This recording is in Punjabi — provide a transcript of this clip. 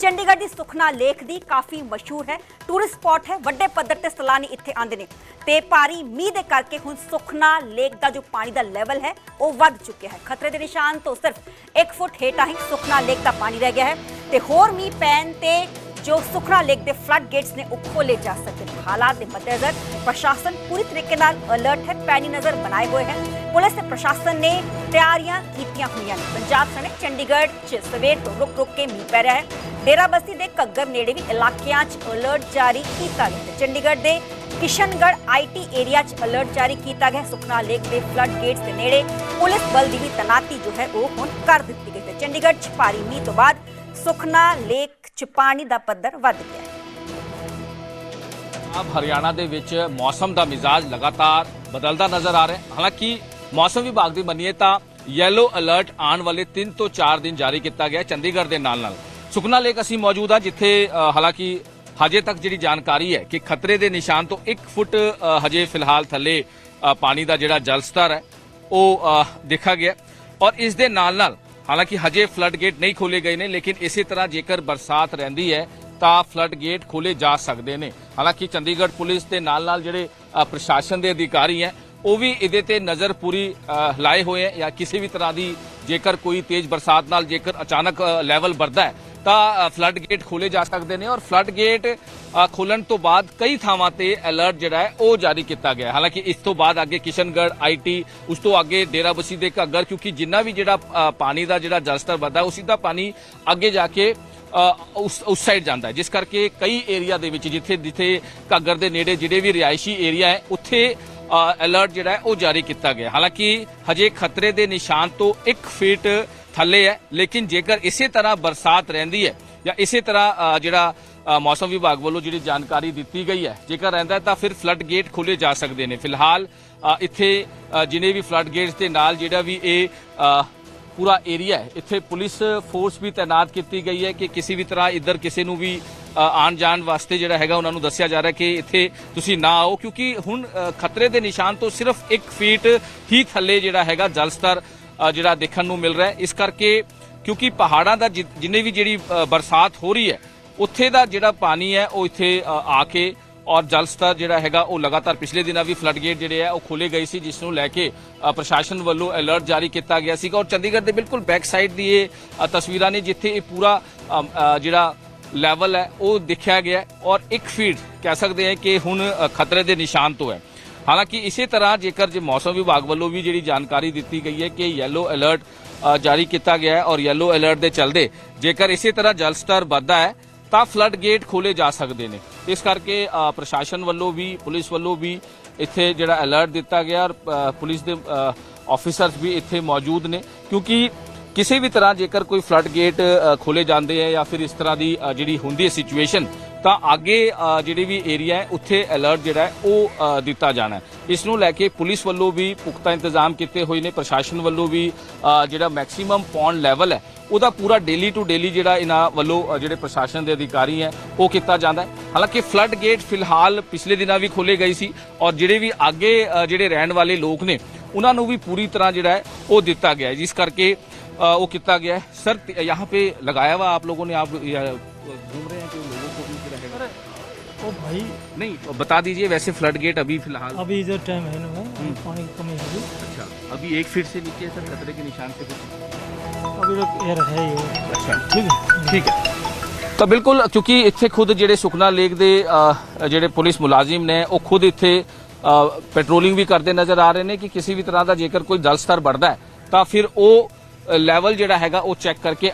ਚੰਡੀਗੜ੍ਹ ਦੀ ਸੁਖਨਾ ਲੇਕ ਦੀ ਕਾਫੀ ਮਸ਼ਹੂਰ ਹੈ ਟੂਰਿਸਟ ਸਪੌਟ ਹੈ ਵੱਡੇ ਪੱਧਰ ਤੇ ਸੈਲਾਨੀ ਇੱਥੇ ਆਉਂਦੇ ਨੇ ਤੇ ਭਾਰੀ ਮੀਂਹ ਦੇ ਕਰਕੇ ਹੁਣ ਸੁਖਨਾ ਲੇਕ ਦਾ ਜੋ ਪਾਣੀ ਦਾ ਲੈਵਲ ਹੈ ਉਹ ਵੱਧ ਚੁੱਕਿਆ ਹੈ ਖਤਰੇ ਦੇ ਨਿਸ਼ਾਨ ਤੋਂ ਸਿਰਫ 1 ਫੁੱਟ ਹੇਠਾਂ ਹੀ ਸੁਖਨਾ ਲੇਕ ਦਾ ਪਾਣੀ ਰਹਿ ਗਿਆ ਹੈ ਤੇ ਹੋਰ ਮੀਂਹ ਪੈਣ ਤੇ ਜੋ ਸੁਖਨਾ ਲੇਕ ਦੇ ਫਲੱਡ ਗੇਟਸ ਨੇ ਉਹ ਖੋਲੇ ਜਾ ਸਕਦੇ ਨੇ ਹਾਲਾਤ ਦੇ ਮੱਦੇਨਜ਼ਰ ਪ੍ਰਸ਼ਾਸਨ ਪੂਰੀ ਤਰੀਕੇ ਨਾਲ ਅਲਰਟ ਹੈ ਪੈਣੀ ਨਜ਼ਰ ਬਣਾਏ ਹੋਏ ਹੈ ਪੁਲਿਸ ਤੇ ਪ੍ਰਸ਼ਾਸਨ ਨੇ ਤਿਆਰੀਆਂ ਕੀਤੀਆਂ ਹੋਈਆਂ ਨੇ। ਪੰਜਾਬ ਸਣੇ ਚੰਡੀਗੜ੍ਹ 'ਚ ਸਵੇਰ ਤੋਂ ਰੁਕ ਰੁਕ ਕੇ ਮੀਂਹ ਪੈ ਰਿਹਾ ਹੈ। ਡੇਰਾਬੱਸੀ ਦੇ ਘੱਗਰ ਨੇੜੇ ਵੀ ਇਲਾਕਿਆਂ 'ਚ ਅਲਰਟ ਜਾਰੀ ਕੀਤਾ ਗਿਆ ਹੈ। ਚੰਡੀਗੜ੍ਹ ਦੇ ਕਿਸ਼ਨਗੜ੍ਹ ਆਈਟੀ ਏਰੀਆ 'ਚ ਅਲਰਟ ਜਾਰੀ ਕੀਤਾ ਗਿਆ ਸੁਖਨਾ ਲੇਕ ਦੇ ਫਲੱਡ ਗੇਟਸ ਦੇ ਨੇੜੇ ਪੁਲਿਸ ਬਲ ਦੀ ਵੀ ਤੈਨਾਤੀ ਜੋ ਹੈ ਉਹ ਹੁਣ ਕਰ ਦਿੱਤੀ ਗਈ ਹੈ। ਚੰਡੀਗੜ੍ਹ 'ਚ ਭਾਰੀ ਮੀਂਹ ਤੋਂ ਬਾਅਦ ਸੁਖਨਾ ਲੇਕ 'ਚ ਪਾਣੀ ਦਾ ਪੱਧਰ ਵੱਧ ਗਿਆ ਹੈ। ਪੰਜਾਬ ਹਰਿਆਣਾ ਦੇ ਵਿੱਚ ਮੌਸਮ ਦਾ ਮਿਜ਼ਾਜ ਲਗਾਤਾਰ ਬਦਲਦਾ ਨਜ਼ਰ ਆ ਰਿਹਾ ਹਾਲਾਂਕਿ ਮੌਸਮ ਵਿਭਾਗ ਦੀ ਮੰਨੀਏ ਤਾਂ ਯੈਲੋ ਅਲਰਟ ਆਉਣ ਵਾਲੇ 3 ਤੋਂ 4 ਦਿਨ ਜਾਰੀ ਕੀਤਾ ਗਿਆ ਚੰਡੀਗੜ੍ਹ ਦੇ ਨਾਲ ਨਾਲ। ਸੁਖਨਾ ਲੇਕ ਅਸੀਂ ਮੌਜੂਦ ਆ ਜਿੱਥੇ ਹਾਲਾਂਕਿ ਹਜੇ ਤੱਕ ਜਿਹੜੀ ਜਾਣਕਾਰੀ ਹੈ ਕਿ ਖਤਰੇ ਦੇ ਨਿਸ਼ਾਨ ਤੋਂ 1 ਫੁੱਟ ਹਜੇ ਫਿਲਹਾਲ ਥੱਲੇ ਪਾਣੀ ਦਾ ਜਿਹੜਾ ਜਲ ਸਤਰ ਹੈ ਉਹ ਅ, ਦੇਖਾ ਗਿਆ। ਔਰ ਇਸ ਦੇ ਨਾਲ ਨਾਲ ਹਾਲਾਂਕਿ ਹਜੇ ਫਲੱਡ ਗੇਟ ਨਹੀਂ ਖੋਲੇ ਗਏ ਨੇ ਲੇਕਿਨ ਇਸੇ ਤਰ੍ਹਾਂ ਜੇਕਰ ਬਰਸਾਤ ਰਹਿੰਦੀ ਹੈ ਤਾਂ ਫਲੱਡ ਗੇਟ ਖੋਲੇ ਜਾ ਸਕਦੇ ਨੇ। ਹਾਲਾਂਕਿ ਚੰਡੀਗੜ੍ਹ ਪੁਲਿਸ ਦੇ ਨਾਲ ਨਾਲ ਜਿਹੜੇ ਪ੍ਰਸ਼ਾਸਨ ਦੇ ਅਧਿਕਾਰੀ ਹੈ ਉਹ ਵੀ ਇਹਦੇ ਤੇ ਨਜ਼ਰ ਪੂਰੀ ਲਾਏ ਹੋਏ ਹੈ ਜਾਂ ਕਿਸੇ ਵੀ ਤਰ੍ਹਾਂ ਦੀ ਜੇਕਰ ਕੋਈ ਤੇਜ਼ ਬਰਸਾਤ ਨਾਲ ਜੇਕਰ ਅਚਾਨਕ ਲੈਵਲ ਵੱਧਦਾ ਹੈ ਤਾਂ ਫਲੱਡ ਗੇਟ ਖੋਲੇ ਜਾ ਸਕਦੇ ਨੇ ਔਰ ਫਲੱਡ ਗੇਟ ਅ, ਖੋਲਣ ਤੋਂ ਬਾਅਦ ਕਈ ਥਾਵਾਂ ਤੇ ਅਲਰਟ ਜਿਹੜਾ ਹੈ ਉਹ ਜਾਰੀ ਕੀਤਾ ਗਿਆ ਹਾਲਾਂਕਿ ਇਸ ਤੋਂ ਬਾਅਦ ਅੱਗੇ ਕਿਸ਼ਨਗੜ੍ਹ ਆਈਟੀ ਉਸ ਤੋਂ ਅੱਗੇ ਡੇਰਾਬੱਸੀ ਦੇ ਘੱਗਰ ਕਿਉਂਕਿ ਜਿੰਨਾ ਵੀ ਜਿਹੜਾ ਪਾਣੀ ਦਾ ਜਿਹੜਾ ਜਲਸਤਰ ਵੱਧਦਾ ਉਹ ਸਿੱਧਾ ਪਾਣੀ ਅੱਗੇ ਜਾ ਕੇ ਉਸ ਉਸ ਸਾਈਡ ਜਾਂਦਾ ਜਿਸ ਕਰਕੇ ਕਈ ਏਰੀਆ ਦੇ ਵਿੱਚ ਜਿੱਥੇ ਜਿੱਥੇ ਘੱਗਰ ਦੇ ਨੇੜੇ ਜਿਹੜੇ ਵੀ ਰਿਹਾਇਸ਼ੀ ਏਰੀਆ ਹੈ ਉੱਥੇ ਅਲਰਟ ਜਿਹੜਾ ਹੈ ਉਹ ਜਾਰੀ ਕੀਤਾ ਗਿਆ। ਹਾਲਾਂਕਿ ਹਜੇ ਖਤਰੇ ਦੇ ਨਿਸ਼ਾਨ ਤੋਂ 1 ਫੀਟ ਥੱਲੇ ਹੈ ਲੇਕਿਨ ਜੇਕਰ ਇਸੇ ਤਰ੍ਹਾਂ ਬਰਸਾਤ ਰਹਿੰਦੀ ਹੈ ਜਾਂ ਇਸੇ ਤਰ੍ਹਾਂ ਜਿਹੜਾ ਮੌਸਮ ਵਿਭਾਗ ਵੱਲੋਂ ਜਿਹੜੀ ਜਾਣਕਾਰੀ ਦਿੱਤੀ ਗਈ ਹੈ ਜੇਕਰ ਰਹਿੰਦਾ ਤਾਂ ਫਿਰ ਫਲੱਡ ਗੇਟ ਖੋਲੇ ਜਾ ਸਕਦੇ ਨੇ। ਫਿਲਹਾਲ ਇੱਥੇ ਅ, ਜਿਨੇ ਵੀ ਫਲੱਡ ਗੇਟਸ ਦੇ ਨਾਲ ਜਿਹੜਾ ਵੀ ਇਹ ਪੂਰਾ ਏਰੀਆ ਹੈ। ਇੱਥੇ ਪੁਲਿਸ ਫੋਰਸ ਵੀ ਤਾਇਨਾਤ ਕੀਤੀ ਗਈ ਹੈ ਕਿ ਕਿਸੇ ਵੀ ਤਰ੍ਹਾਂ ਇੱਧਰ ਕਿਸੇ ਨੂੰ ਵੀ ਅ, ਆਉਣ ਜਾਣ ਵਾਸਤੇ ਜਿਹੜਾ ਹੈਗਾ ਉਹਨਾਂ ਨੂੰ ਦੱਸਿਆ ਜਾ ਰਿਹਾ ਕਿ ਇੱਥੇ ਤੁਸੀਂ ਨਾ ਆਓ ਕਿਉਂਕਿ ਹੁਣ ਖਤਰੇ ਦੇ ਨਿਸ਼ਾਨ ਤੋਂ ਸਿਰਫ 1 ਫੀਟ ਹੀ ਥੱਲੇ ਜਿਹੜਾ ਹੈਗਾ ਜਲ ਸਤਰ ਜਿਹੜਾ ਦੇਖਣ ਨੂੰ ਮਿਲ ਰਿਹਾ ਇਸ ਕਰਕੇ ਕਿਉਂਕਿ ਪਹਾੜਾਂ ਦਾ ਜਿ- ਜਿੰਨੇ ਵੀ ਜਿਹੜੀ ਬਰਸਾਤ ਹੋ ਰਹੀ ਹੈ ਉੱਥੇ ਦਾ ਜਿਹੜਾ ਪਾਣੀ ਹੈ ਉਹ ਇੱਥੇ ਆ ਕੇ ਔਰ ਜਲ ਸਤਰ ਜਿਹੜਾ ਹੈਗਾ ਉਹ ਲਗਾਤਾਰ ਪਿਛਲੇ ਦਿਨਾਂ ਵੀ ਫਲੱਡ ਗੇਟ ਜਿਹੜੇ ਆ ਉਹ ਖੋਲੇ ਗਏ ਸੀ, ਜਿਸ ਨੂੰ ਲੈ ਕੇ ਪ੍ਰਸ਼ਾਸਨ ਵੱਲੋਂ ਅਲਰਟ ਜਾਰੀ ਕੀਤਾ ਗਿਆ ਸੀਗਾ। ਔਰ ਚੰਡੀਗੜ੍ਹ ਦੇ ਬਿਲਕੁਲ ਬੈਕ ਸਾਈਡ ਦੀ ਇਹ ਤਸਵੀਰਾਂ ਨੇ ਜਿੱਥੇ ਇਹ ਪੂਰਾ ਜਿਹੜਾ ਲੈਵਲ ਹੈ, ਉਹ ਦਿਖਿਆ ਗਿਆ ਔਰ 1 ਫੀਟ ਕਹਿ ਸਕਦੇ ਹਾਂ ਕਿ ਹੁਣ ਖਤਰੇ ਦੇ ਨਿਸ਼ਾਨ ਤੋਂ ਹੈ। ਹਾਲਾਂਕਿ ਇਸੇ ਤਰ੍ਹਾਂ ਜੇਕਰ ਜੇ ਮੌਸਮ ਵਿਭਾਗ ਵੱਲੋਂ ਵੀ ਜਿਹੜੀ ਜਾਣਕਾਰੀ ਦਿੱਤੀ ਗਈ ਹੈ ਕਿ ਯੈਲੋ ਅਲਰਟ ਜਾਰੀ ਕੀਤਾ ਗਿਆ ਹੈ। ਔਰ ਯੈਲੋ ਅਲਰਟ ਦੇ ਚਲਦੇ ਜੇਕਰ ਇਸੇ ਤਰ੍ਹਾਂ ਜਲ ਸਤਰ ਵੱਧਦਾ ਹੈ, ਤਾਂ ਫਲੱਡ ਗੇਟ ਖੋਲੇ ਜਾ ਸਕਦੇ ਨੇ। ਇਸ ਕਰਕੇ ਪ੍ਰਸ਼ਾਸਨ ਵੱਲੋਂ ਵੀ ਪੁਲਿਸ ਵੱਲੋਂ ਵੀ ਇੱਥੇ ਜਿਹੜਾ ਅਲਰਟ ਦਿੱਤਾ ਗਿਆ ਔਰ ਪੁਲਿਸ ਦੇ ਆਫੀਸਰਸ ਵੀ ਇੱਥੇ ਮੌਜੂਦ ਨੇ। ਕਿਉਂਕਿ ਕਿਸੇ ਵੀ ਤਰ੍ਹਾਂ ਜੇਕਰ ਕੋਈ ਫਲੱਡ ਗੇਟ ਅ, ਖੋਲੇ ਜਾਂਦੇ ਹੈ ਜਾਂ ਫਿਰ ਇਸ ਤਰ੍ਹਾਂ ਦੀ ਜਿਹੜੀ ਹੁੰਦੀ ਹੈ ਸਿਚੁਏਸ਼ਨ ਤਾਂ ਅੱਗੇ ਜਿਹੜੀ ਵੀ ਏਰੀਆ ਹੈ ਉੱਥੇ ਅਲਰਟ ਜਿਹੜਾ ਹੈ ਉਹ ਦਿੱਤਾ ਜਾਣਾ ਹੈ। ਇਸ ਨੂੰ ਲੈ ਕੇ ਪੁਲਿਸ ਵੱਲੋਂ ਵੀ ਪੁਖਤਾ ਇੰਤਜ਼ਾਮ ਕੀਤੇ ਹੋਏ ਨੇ ਪ੍ਰਸ਼ਾਸਨ ਵੱਲੋਂ ਵੀ ਜਿਹੜਾ ਮੈਕਸਿਮਮ ਪੌਂਡ ਲੈਵਲ ਹੈ ਉਹਦਾ ਪੂਰਾ ਡੇਲੀ ਟੂ ਡੇਲੀ ਜਿਹੜਾ ਇਹਨਾਂ ਵੱਲੋਂ ਅ, ਜਿਹੜੇ ਪ੍ਰਸ਼ਾਸਨ ਦੇ ਅਧਿਕਾਰੀ ਹੈ ਉਹ ਕੀਤਾ ਜਾਂਦਾ ਹੈ ਹਾਲਾਂਕਿ ਫਲੱਡ ਗੇਟ ਫਿਲਹਾਲ ਪਿਛਲੇ ਦਿਨਾਂ ਵੀ ਖੋਲੇ ਗਏ ਸੀ ਔਰ ਜਿਹੜੇ ਵੀ ਅੱਗੇ ਅ, ਜਿਹੜੇ ਰਹਿਣ ਵਾਲੇ ਲੋਕ ਨੇ ਉਹਨਾਂ ਨੂੰ ਵੀ ਪੂਰੀ ਤਰ੍ਹਾਂ ਜਿਹੜਾ ਹੈ ਉਹ ਦਿੱਤਾ ਗਿਆ ਹੈ ਜਿਸ ਕਰਕੇ अ, वो कितना गया है सर त- यहाँ पे लगाया हुआ आप लोगों ने आप या, घूम रहे हैं कि लोगों को भी रहेगा ओ भाई नहीं बता दीजिए वैसे फ्लड गेट अभी फिलहाल अभी इधर टाइम है ना भाई पानी की कमी है अभी अच्छा अभी एक फीट से नीचे है सर खतरे के निशान से कुछ ਠੀਕ ਹੈ ਤਾਂ ਬਿਲਕੁਲ, ਕਿਉਂਕਿ ਇੱਥੇ ਖੁਦ ਜਿਹੜੇ ਸੁਖਨਾ ਲੇਕ ਦੇ ਜਿਹੜੇ ਪੁਲਿਸ ਮੁਲਾਜ਼ਮ ਨੇ, ਉਹ ਖੁਦ ਇੱਥੇ ਪੈਟਰੋਲਿੰਗ ਵੀ ਕਰਦੇ ਨਜ਼ਰ ਆ ਰਹੇ ਨੇ ਕਿ ਕਿਸੇ ਵੀ ਤਰ੍ਹਾਂ ਦਾ ਜੇਕਰ ਕੋਈ ਜਲ ਸਤਰ ਵੱਧਦਾ ਹੈ, ਤਾਂ ਫਿਰ ਉਹ ਲੈਵਲ ਜਿਹੜਾ ਹੈਗਾ ਉਹ ਚੈੱਕ ਕਰਕੇ